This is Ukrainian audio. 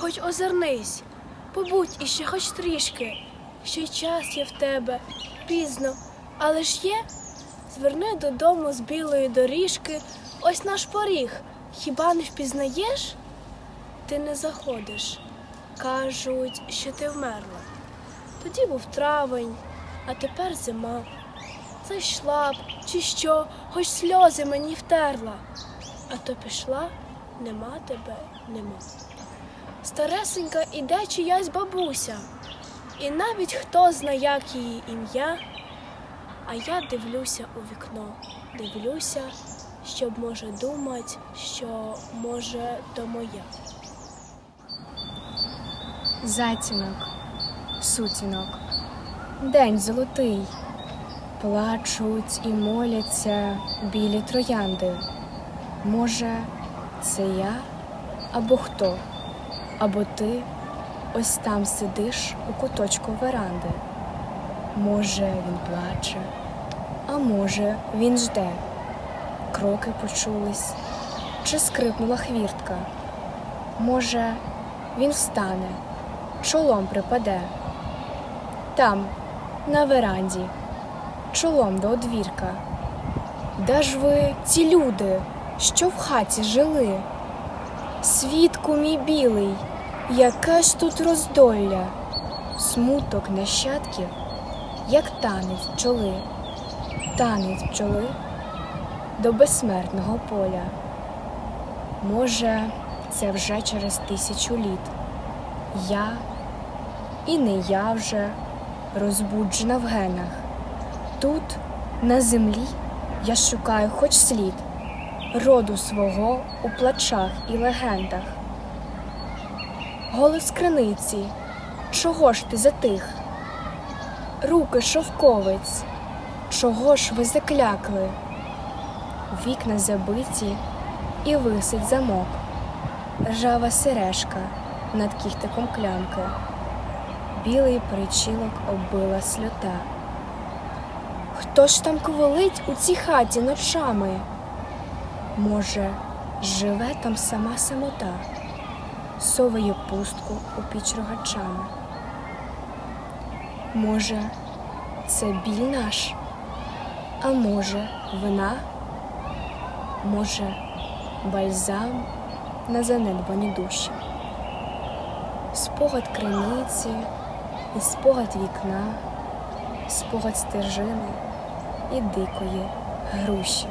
хоч озирнись, побудь іще хоч трішки, ще й час є в тебе, пізно, але ж є. Зверни додому з білої доріжки, ось наш поріг. Хіба не впізнаєш? Ти не заходиш. Кажуть, що ти вмерла. Тоді був травень, а тепер зима. Зайшла б, чи що, хоч сльози мені втерла. А то пішла, нема тебе, нема. Старесенька іде чиясь бабуся, і навіть хто зна, як її ім'я, а я дивлюся у вікно, дивлюся, щоб може думать, що може то моя. Затінок, сутінок, день золотий, плачуть і моляться білі троянди. Може, це я або хто, або ти ось там сидиш у куточку веранди. Може, він плаче, а може, він жде. Кроки почулись, чи скрипнула хвіртка. Може, він встане, чолом припаде. Там, на веранді, чолом до одвірка. Де ж ви ті люди, що в хаті жили? Свідку мій білий, яке ж тут роздолля, смуток нащадків, як танець бджоли, танець бджоли до безсмертного поля. Може, це вже через тисячу літ. Я і не я вже розбуджена в генах. Тут, на землі, я шукаю хоч слід роду свого у плачах і легендах. Голос криниці, чого ж ти затих? Руки шовковиць, чого ж ви заклякли? Вікна забиті і висить замок, ржава сережка над кіхтиком клямки, білий причілок оббила сльота. Хто ж там кволить у цій хаті ночами? Може, живе там сама самота, соває пустку у піч рогачами. Може, це біль наш, а може, вина, може, бальзам на занедбані душі. Спогад криниці і спогад вікна, спогад стежини і дикої груші.